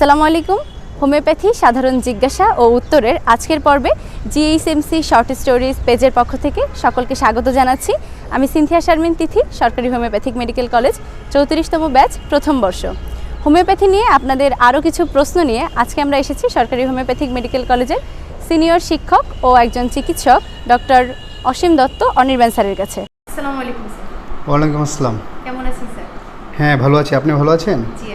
আসসালামু আলাইকুম। হোমিওপ্যাথি সাধারণ জিজ্ঞাসা ও উত্তরের আজকের পর্বে জিএইচএমসি শর্ট স্টোরিজ পেজের পক্ষ থেকে সকলকে স্বাগত জানাচ্ছি। আমি সিনথিয়া শারমিন তিথি সরকারি হোমিওপ্যাথিক মেডিকেল কলেজ চৌত্রিশতম ব্যাচ প্রথম বর্ষ। হোমিওপ্যাথি নিয়ে আপনাদের আরও কিছু প্রশ্ন নিয়ে আজকে আমরা এসেছি সরকারি হোমিওপ্যাথিক মেডিকেল কলেজের সিনিয়র শিক্ষক ও একজন চিকিৎসক ডক্টর অসীম দত্ত অনির্বাণ স্যারের কাছে। আসসালামু আলাইকুম স্যার। ওয়ালাইকুম আসসালাম। কেমন আছেন স্যার? হ্যাঁ ভালো আছি। আপনি ভালো আছেন? জি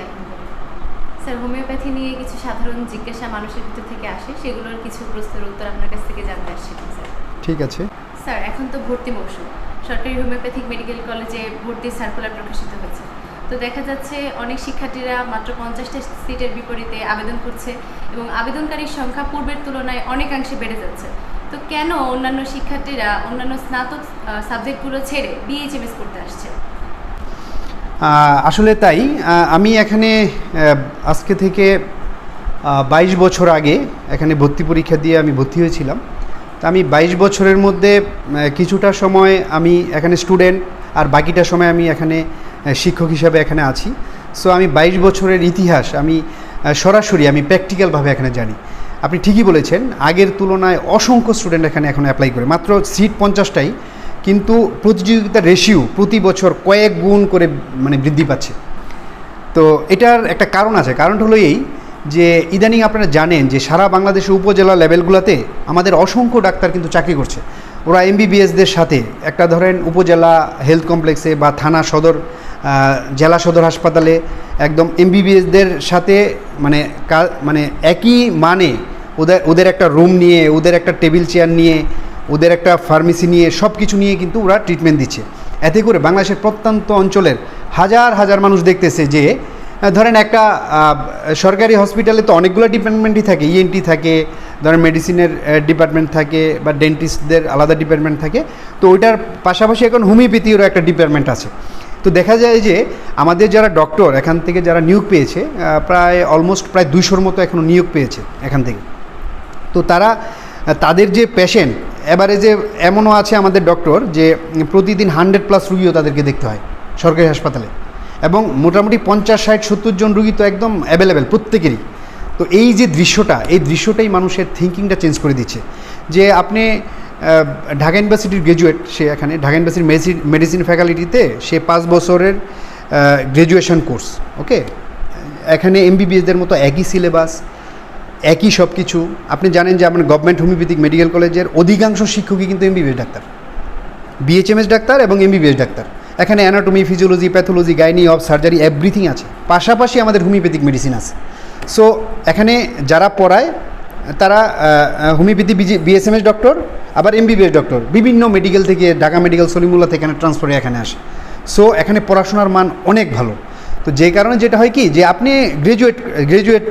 স্যার হোমিওপ্যাথি নিয়ে কিছু সাধারণ জিজ্ঞাসা মানুষের ভিতর থেকে আসে। সেগুলোর কিছু প্রশ্নের উত্তর আপনার কাছ থেকে জানতে আসছিলাম স্যার। ঠিক আছে। স্যার এখন তো ভর্তি মৌসুম। সরকারি হোমিওপ্যাথিক মেডিকেল কলেজে ভর্তির সার্কুলার প্রকাশিত হয়েছে। তো দেখা যাচ্ছে অনেক শিক্ষার্থীরা মাত্র পঞ্চাশটা সিটের বিপরীতে আবেদন করছে এবং আবেদনকারীর সংখ্যা পূর্বের তুলনায় অনেকাংশে বেড়ে যাচ্ছে। তো কেন অন্যান্য শিক্ষার্থীরা অন্যান্য স্নাতক সাবজেক্টগুলো ছেড়ে বিএইচএমএস করতে আসছে? আসলে তাই আমি এখানে আজকে থেকে বাইশ বছর আগে এখানে ভর্তি পরীক্ষা দিয়ে আমি ভর্তি হয়েছিলাম। তা আমি বাইশ বছরের মধ্যে কিছুটা সময় আমি এখানে স্টুডেন্ট আর বাকিটা সময় আমি এখানে শিক্ষক হিসাবে এখানে আছি। সো আমি বাইশ বছরের ইতিহাস আমি সরাসরি আমি প্র্যাকটিক্যালভাবে এখানে জানি। আপনি ঠিকই বলেছেন, আগের তুলনায় অসংখ্য স্টুডেন্ট এখানে এখন অ্যাপ্লাই করে, মাত্র সিট পঞ্চাশটাই কিন্তু প্রতিযোগিতার রেশিও প্রতি বছর কয়েক গুণ করে মানে বৃদ্ধি পাচ্ছে। তো এটার একটা কারণ আছে। কারণটা হলো এই যে ইদানিং আপনারা জানেন যে সারা বাংলাদেশের উপজেলা লেভেলগুলোতে আমাদের অসংখ্য ডাক্তার কিন্তু চাকরি করছে। ওরা এমবিবিএসদের সাথে একটা ধরেন উপজেলা হেলথ কমপ্লেক্সে বা থানা সদর জেলা সদর হাসপাতালে একদম এমবিবিএসদের সাথে মানে মানে একই মানে ওদের ওদের একটা রুম নিয়ে, ওদের একটা টেবিল চেয়ার নিয়ে ওদের একটা ফার্মেসি নিয়ে সব কিছু নিয়ে কিন্তু ওরা ট্রিটমেন্ট দিচ্ছে। এতে করে বাংলাদেশের প্রত্যন্ত অঞ্চলের হাজার হাজার মানুষ দেখতেছে যে ধরেন একটা সরকারি হসপিটালে তো অনেকগুলো ডিপার্টমেন্টই থাকে ইএনটি থাকে, ধরেন মেডিসিনের ডিপার্টমেন্ট থাকে বা ডেন্টিস্টদের আলাদা ডিপার্টমেন্ট থাকে, তো ওইটার পাশাপাশি এখন হোমিওপ্যাথিরও একটা ডিপার্টমেন্ট আছে। তো দেখা যায় যে, আমাদের যারা ডক্টর এখান থেকে যারা নিয়োগ পেয়েছে প্রায় অলমোস্ট প্রায় দুইশোর মতো এখনও নিয়োগ পেয়েছে এখান থেকে। তো তারা তাদের যে পেশেন্ট যে এমনও আছে আমাদের ডক্টর যে প্রতিদিন হান্ড্রেড প্লাস রুগীও তাদেরকে দেখতে হয় সরকারি হাসপাতালে। এবং মোটামুটি পঞ্চাশ, ষাট, সত্তর জন রুগী তো একদম অ্যাভেলেবেল প্রত্যেকেরই। তো এই যে দৃশ্যটা, এই দৃশ্যটাই মানুষের থিঙ্কিংটা চেঞ্জ করে দিচ্ছে। যে আপনি ঢাকা ইউনিভার্সিটির গ্র্যাজুয়েট সে এখানে ঢাকা ইউনিভার্সিটির মেডিসিন মেডিসিন ফ্যাকাল্টিতে সে পাঁচ বছরের গ্র্যাজুয়েশন কোর্স ওকে এখানে এমবিবিএসদের মতো একই সিলেবাস একই সব কিছু আপনি জানেন যে আমার গভর্নমেন্ট হোমিওপ্যাথিক মেডিকেল কলেজের অধিকাংশ শিক্ষকই কিন্তু এমবিবিএস ডাক্তার। বিএচএমএস ডাক্তার এবং এমবিবিএস ডাক্তার। এখানে anatomy physiology pathology gynae of surgery everything আছে। পাশাপাশি আমাদের হোমিওপ্যাথিক মেডিসিন আছে। সো এখানে যারা পড়ায়, তারা হোমিওপ্যাথি বিএসএমএস ডক্টর আবার এমবিবিএস ডক্টর বিভিন্ন মেডিকেল থেকে, ঢাকা মেডিকেল সলিমুল্লা থেকে এখানে ট্রান্সফারে এখানে আসে। সো এখানে পড়াশোনার মান অনেক ভালো। তো যে কারণে যেটা হয় কি, যে আপনি গ্রাজুয়েট গ্রাজুয়েট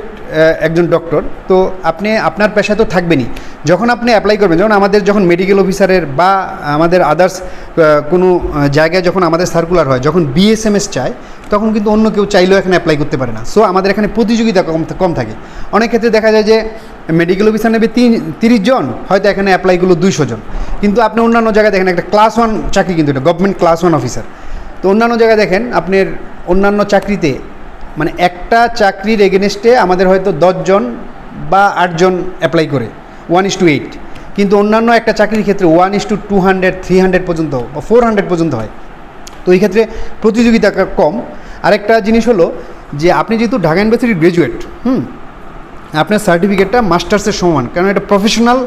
একজন ডক্টর তো আপনি, আপনার পেশায় তো থাকবেনই। যখন আপনি অ্যাপ্লাই করবেন, যেমন আমাদের যখন মেডিকেল অফিসারের বা আমাদের আদার্স কোনো জায়গায় যখন আমাদের সার্কুলার হয়, যখন বিএসএমএস চায়, তখন কিন্তু অন্য কেউ চাইলেও এখানে অ্যাপ্লাই করতে পারে না। সো আমাদের এখানে প্রতিযোগিতা কম কম থাকে। অনেক ক্ষেত্রে দেখা যায় যে মেডিকেল অফিসার নেবে তিন, তিরিশ জন, হয়তো এখানে অ্যাপ্লাইগুলো দুইশো জন। কিন্তু আপনি অন্যান্য জায়গায় দেখেন, একটা ক্লাস ওয়ান চাকরি কিন্তু এটা গভর্নমেন্ট ক্লাস ওয়ান অফিসার তো অন্যান্য জায়গায় দেখেন, আপনার অন্যান্য চাকরিতে মানে একটা চাকরির এগেনস্টে আমাদের হয়তো দশজন বা আটজন অ্যাপ্লাই করে ওয়ান ইস টু এইট কিন্তু অন্যান্য একটা চাকরির ক্ষেত্রে one is two two hundred three hundred পর্যন্ত বা ফোর হান্ড্রেড পর্যন্ত হয়। তো এই ক্ষেত্রে প্রতিযোগিতা কম। আরেকটা জিনিস হলো যে আপনি যেহেতু ঢাকা ইউনিভার্সিটির গ্রাজুয়েট হুম, আপনার সার্টিফিকেটটা মাস্টার্সের সমান, কারণ এটা professional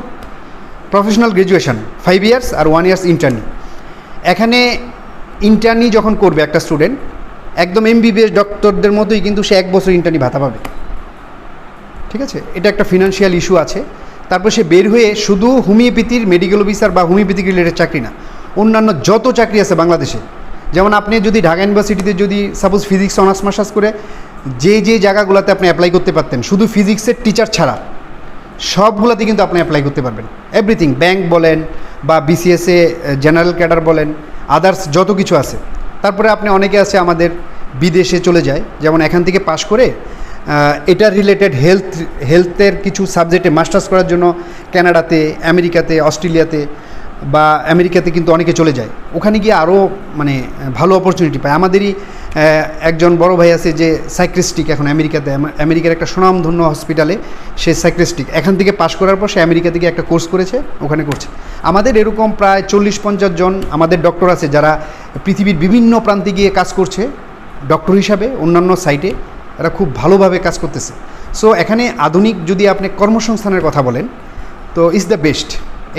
professional graduation five years আর ওয়ান ইয়ার্স ইন্টার্নি এখানে ইন্টার্নি যখন করবে একটা স্টুডেন্ট একদম এমবিবিএস ডক্টরদের মতোই কিন্তু সে এক বছর ইন্টারনি ভাতা পাবে। ঠিক আছে? এটা একটা ফিনান্সিয়াল ইস্যু আছে। তারপর সে বের হয়ে শুধু হোমিওপ্যাথির মেডিকেল অফিসার বা হোমিওপ্যাথিক রিলেটেড চাকরি না, অন্যান্য যত চাকরি আছে বাংলাদেশে, যেমন আপনি যদি ঢাকা ইউনিভার্সিটিতে যদি সাপোজ ফিজিক্স অনার্স মাস্টার্স করে, যে যে জায়গাগুলোতে আপনি অ্যাপ্লাই করতে পারতেন, শুধু ফিজিক্সের টিচার ছাড়া সবগুলোতে কিন্তু আপনি অ্যাপ্লাই করতে পারবেন। এভরিথিং ব্যাংক বলেন বা বিসিএসএ জেনারেল ক্যাডার বলেন আদার্স যত কিছু আছে। তারপরে আপনি অনেকে আছে আমাদের বিদেশে চলে যায়, যেমন এখান থেকে পাশ করে এটা রিলেটেড হেলথ হেলথের কিছু সাবজেক্টে মাস্টার্স করার জন্য কানাডাতে আমেরিকাতে, অস্ট্রেলিয়াতে বা আমেরিকাতে কিন্তু অনেকে চলে যায়। ওখানে গিয়ে আরও মানে ভালো অপরচুনিটি পায়। আমাদেরই একজন বড় ভাই আছে যে সাইক্রিস্টিক এখন আমেরিকাতে আমেরিকার একটা সুনামধন্য হসপিটালে সে সাইক্রিস্টিক এখান থেকে পাশ করার পর সে আমেরিকা থেকে একটা কোর্স করেছে, ওখানে করছে। আমাদের এরকম প্রায় চল্লিশ পঞ্চাশ জন আমাদের ডক্টর আছে যারা পৃথিবীর বিভিন্ন প্রান্তে গিয়ে কাজ করছে ডক্টর হিসাবে, অন্যান্য সাইটে। এরা খুব ভালোভাবে কাজ করতেছে। সো এখানে আধুনিক যদি আপনি কর্মসংস্থানের কথা বলেন, তো ইজ দ্য বেস্ট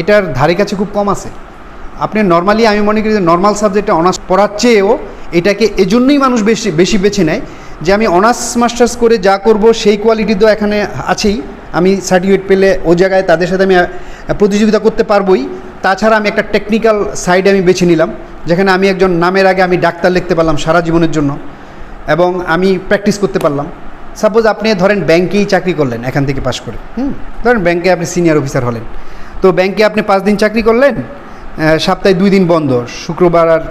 এটার ধারে কাছে খুব কম আছে। আপনি নর্মালি আমি মনে করি যে নর্মাল সাবজেক্টে অনার্স পড়ার চেয়েও এটাকে এজন্যই মানুষ বেশি বেশি বেছে নেয় যে আমি অনার্স মাস্টার্স করে যা করব সেই কোয়ালিটি তো এখানে আছেই। আমি সার্টিফিকেট পেলে ও জায়গায় তাদের সাথে আমি প্রতিযোগিতা করতে পারবোই। তাছাড়া আমি একটা টেকনিক্যাল সাইডে আমি বেছে নিলাম, যেখানে আমি একজন নামের আগে আমি ডাক্তার লিখতে পারলাম সারা জীবনের জন্য এবং আমি প্র্যাকটিস করতে পারলাম। সাপোজ আপনি ধরেন ব্যাংকেই চাকরি করলেন, এখান থেকে পাশ করে, হুম? ধরেন ব্যাংকে আপনি সিনিয়র অফিসার হলেন। তো ব্যাংকে আপনি পাঁচ দিন চাকরি করলেন সপ্তাহে দুই দিন বন্ধ, শুক্রবার আর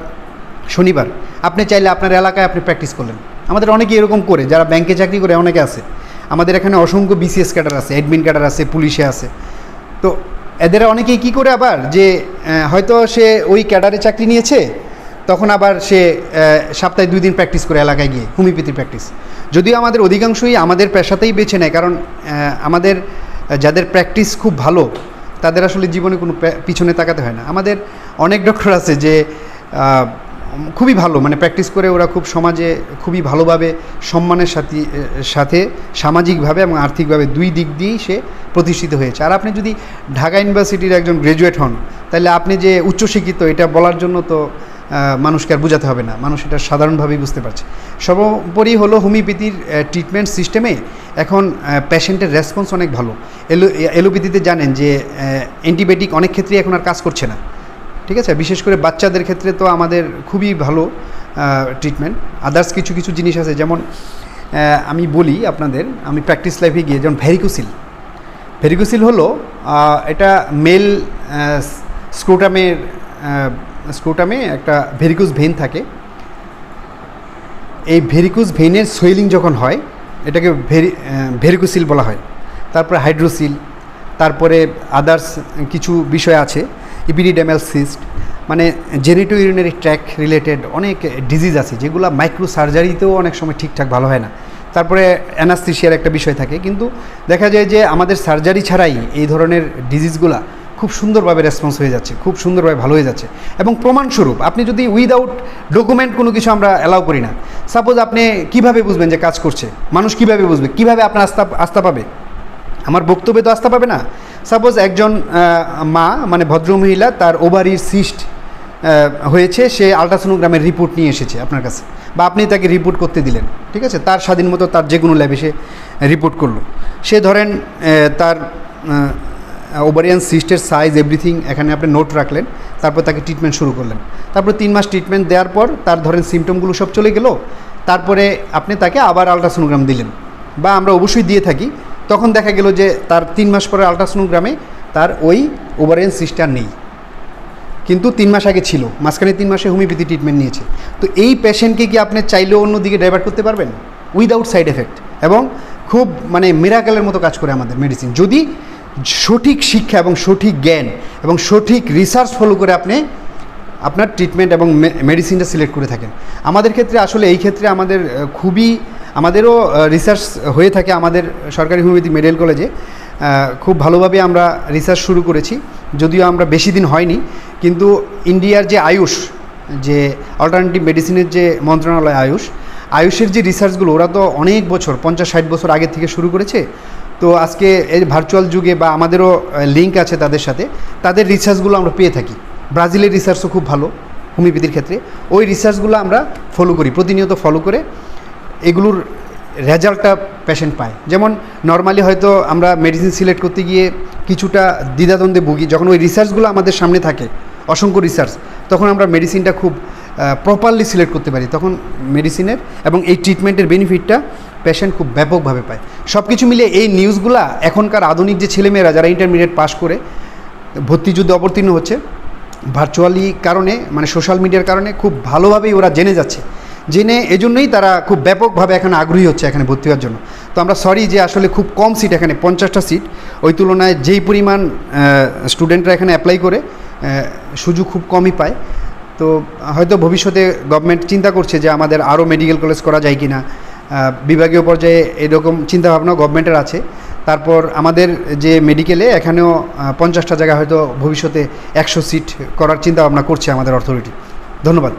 শনিবার। আপনি চাইলে আপনার এলাকায় আপনি প্র্যাকটিস করলেন। আমাদের অনেকে এরকম করে, যারা ব্যাংকে চাকরি করে অনেকে আছে। আমাদের এখানে অসংখ্য বিসিএস ক্যাডার আছে অ্যাডমিন ক্যাডার আছে, পুলিশে আছে। তো এদের অনেকেই কি করে আবার যে হয়তো সে ওই ক্যাডারে চাকরি নিয়েছে, তখন আবার সে সপ্তাহে দুই দিন প্র্যাকটিস করে এলাকায় গিয়ে হোমিওপ্যাথি প্র্যাকটিস। যদিও আমাদের অধিকাংশই আমাদের পেশাতেই বেছে নেয়, কারণ আমাদের যাদের প্র্যাকটিস খুব ভালো, তাদের আসলে জীবনে কোনো পিছনে তাকাতে হয় না। আমাদের অনেক ডক্টর আছে যে খুবই ভালো মানে প্র্যাকটিস করে ওরা খুব সমাজে খুবই ভালোভাবে সম্মানের সাথে সাথে সামাজিকভাবে এবং আর্থিকভাবে দুই দিক দিয়েই সে প্রতিষ্ঠিত হয়েছে। আর আপনি যদি ঢাকা ইউনিভার্সিটির একজন গ্র্যাজুয়েট হন, তাহলে আপনি যে উচ্চশিক্ষিত, এটা বলার জন্য তো মানুষকে আর বোঝাতে হবে না। মানুষ এটা সাধারণভাবেই বুঝতে পারছে। সর্বোপরি হলো হোমিওপ্যাথির ট্রিটমেন্ট সিস্টেমে এখন পেশেন্টের রেসপন্স অনেক ভালো। এলো এলোপ্যাথিতে জানেন যে অ্যান্টিবায়োটিক অনেক ক্ষেত্রেই এখন আর কাজ করছে না। ঠিক আছে? বিশেষ করে বাচ্চাদের ক্ষেত্রে তো আমাদের খুবই ভালো ট্রিটমেন্ট আদার্স কিছু কিছু জিনিস আছে, যেমন আমি বলি আপনাদের, আমি প্র্যাকটিস লাইফে গিয়ে যেমন ভ্যারিকোসিল ভেরিকোসিল হলো এটা মেল স্ক্রোটামের স্ক্রোটামে একটা ভেরিকুস ভেন থাকে। এই ভেরিকুস ভেনের সোয়েলিং যখন হয়, এটাকে ভেরি ভেরিকোসিল বলা হয়। তারপরে হাইড্রোসিল তারপরে আদার্স কিছু বিষয় আছে। ইপিডিডেমাল সিস্ট মানে জেনেটো ইউরিনারি ট্র্যাক রিলেটেড অনেক ডিজিজ আছে, যেগুলো মাইক্রো সার্জারিতেও অনেক সময় ঠিকঠাক ভালো হয় না। তারপরে অ্যানাস্থিসিয়ার একটা বিষয় থাকে, কিন্তু দেখা যায় যে আমাদের সার্জারি ছাড়াই এই ধরনের ডিজিজগুলা খুব সুন্দরভাবে রেসপন্স হয়ে যাচ্ছে, খুব সুন্দরভাবে ভালো হয়ে যাচ্ছে। এবং প্রমাণস্বরূপ, আপনি যদি উইদাউট ডকুমেন্ট কোনো কিছু আমরা অ্যালাউ করি না, সাপোজ আপনি কীভাবে বুঝবেন যে কাজ করছে? মানুষ কীভাবে বুঝবে? কীভাবে আপনার আস্থা আস্থা পাবে? আমার বক্তব্যে তো আস্থা পাবে না? সাপোজ একজন মা মানে ভদ্রমহিলা, তার ওভারির সিস্ট হয়েছে, সে আলট্রাসোনোগ্রামের রিপোর্ট নিয়ে এসেছে আপনার কাছে। বা আপনি তাকে রিপোর্ট করতে দিলেন, ঠিক আছে? তার স্বাধীন মতো তার যে কোনো ল্যাবে সে রিপোর্ট করল। সে ধরেন তার ওভারিয়ান সিস্টের সাইজ, এভরিথিং, এখানে আপনি নোট রাখলেন, তারপর তাকে ট্রিটমেন্ট শুরু করলেন। তারপর তিন মাস ট্রিটমেন্ট দেওয়ার পর তার ধরেন সিমটমগুলো সব চলে গেল, তারপরে আপনি তাকে আবার আলট্রাসোনোগ্রাম দিলেন। বা আমরা অবশ্যই দিয়ে থাকি তখন দেখা গেল যে তার তিন মাস পরে আলট্রাসোনোগ্রামে তার ওই ওভারিয়ান সিস্টার নেই। কিন্তু তিন মাস আগে ছিল, মাঝখানে তিন মাসে হোমিওপ্যাথি ট্রিটমেন্ট নিয়েছে। তো এই পেশেন্টকে কি আপনি চাইলেও অন্যদিকে ডাইভার্ট করতে পারবেন? উইদাউট সাইড এফেক্ট এবং খুব মানে মিরাকেলের মতো কাজ করে আমাদের মেডিসিন যদি সঠিক শিক্ষা এবং সঠিক জ্ঞান এবং সঠিক রিসার্চ ফলো করে আপনি আপনার ট্রিটমেন্ট এবং মেডিসিনটা সিলেক্ট করে থাকেন। আমাদের ক্ষেত্রে আসলে এই ক্ষেত্রে আমাদের খুবই আমাদেরও রিসার্চ হয়ে থাকে আমাদের সরকারি হোমিওপ্যাথি মেডিকেল কলেজে খুব ভালোভাবে আমরা রিসার্চ শুরু করেছি, যদিও আমরা বেশি দিন হয়নি। কিন্তু ইন্ডিয়ার যে আয়ুষ, যে অল্টারনেটিভ মেডিসিনের যে মন্ত্রণালয় আয়ুষ, আয়ুষের যে রিসার্চগুলো ওরা তো অনেক বছর, পঞ্চাশ ষাট বছর আগে থেকে শুরু করেছে। তো আজকে এই ভার্চুয়াল যুগে বা আমাদেরও লিঙ্ক আছে তাদের সাথে, তাদের রিসার্চগুলো আমরা পেয়ে থাকি। ব্রাজিলের রিসার্চও খুব ভালো হোমিওপ্যাথির ক্ষেত্রে। ওই রিসার্চগুলো আমরা ফলো করি, প্রতিনিয়ত ফলো করে। এগুলোর রেজাল্টটা পেশেন্ট পায়। যেমন নর্মালি হয়তো আমরা মেডিসিন সিলেক্ট করতে গিয়ে কিছুটা দ্বিধাদ্বন্দ্বে ভুগি। যখন ওই রিসার্চগুলো আমাদের সামনে থাকে, অসংখ্য রিসার্চ তখন আমরা মেডিসিনটা খুব প্রপারলি সিলেক্ট করতে পারি। তখন মেডিসিনের এবং এই ট্রিটমেন্টের বেনিফিটটা পেশেন্ট খুব ব্যাপকভাবে পায়। সব কিছু মিলে এই নিউজগুলা এখনকার আধুনিক যে ছেলেমেয়েরা যারা ইন্টারমিডিয়েট পাস করে, ভর্তি যুদ্ধে অবতীর্ণ হচ্ছে ভার্চুয়ালি কারণে মানে সোশ্যাল মিডিয়ার কারণে খুব ভালোভাবেই ওরা জেনে যাচ্ছে। জেনে এজন্যই তারা খুব ব্যাপকভাবে এখানে আগ্রহী হচ্ছে এখানে ভর্তি হওয়ার জন্য। তো আমরা সরি যে আসলে খুব কম সিট এখানে, পঞ্চাশটা সিট ওই তুলনায় যেই পরিমাণ স্টুডেন্টরা এখানে অ্যাপ্লাই করে সুযোগ খুব কমই পায়। তো হয়তো ভবিষ্যতে গভর্নমেন্ট চিন্তা করছে যে আমাদের আরও মেডিকেল কলেজ করা যায় কি না বিভাগীয় পর্যায়ে এরকম চিন্তাভাবনা গভর্নমেন্টের আছে। তারপর আমাদের যে মেডিকেলে এখানেও পঞ্চাশটা জায়গা হয়তো ভবিষ্যতে একশো সিট করার চিন্তাভাবনা করছে আমাদের অথরিটি ধন্যবাদ।